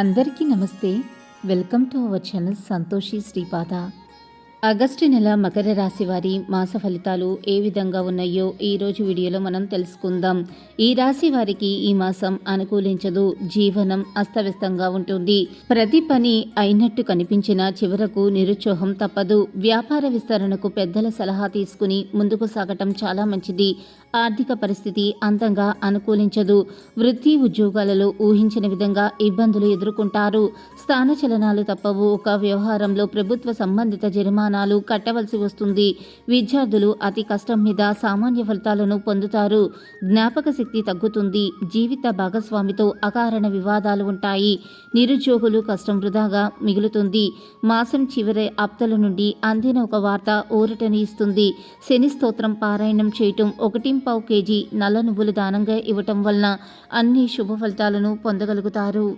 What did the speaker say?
అందరికీ నమస్తే. Welcome to our channel Santoshi Sripada. August నెల మకర రాశి వారి మాస ఫలితాలు ఏ విధంగా ఉన్నాయో ఈ రోజు వీడియోలో మనం తెలుసుకుందాం. ఈ రాశి వారికి ఈ మాసం అనుకూలించదు జీవనం అస్తవ్యస్తంగా ఉంటుంది. ప్రతి పని అయినట్టు కనిపించిన చివరకు నిరుత్సాహం తప్పదు. వ్యాపార విస్తరణకు పెద్దల సలహా తీసుకుని ముందుకు సాగటం చాలా మంచిది. ఆర్థిక పరిస్థితి అంతంగా అనుకూలించదు. వృత్తి ఉద్యోగాలలో ఊహించిన విధంగా ఇబ్బందులు ఎదుర్కొంటారు. స్థానచలనాలు తప్పవు. ఒక వ్యవహారంలో ప్రభుత్వ సంబంధిత జరిమానాలు కట్టవలసి వస్తుంది. విద్యార్థులు అతి కష్టం మీద సామాన్య ఫలితాలను పొందుతారు. జ్ఞాపక శక్తి తగ్గుతుంది. జీవిత భాగస్వామితో అకారణ వివాదాలు ఉంటాయి. నిరుద్యోగులు కష్టం వృధాగా మిగులుతుంది. మాసం చివరి ఆప్తల నుండి అందిన ఒక వార్త ఊరటని ఇస్తుంది. శని స్తోత్రం పారాయణం చేయటం ఒకటి పావు కేజీ నల్ల నువ్వులు దానంగా ఇవ్వటం వలన అన్ని శుభ ఫలితాలను పొందగలుగుతారు.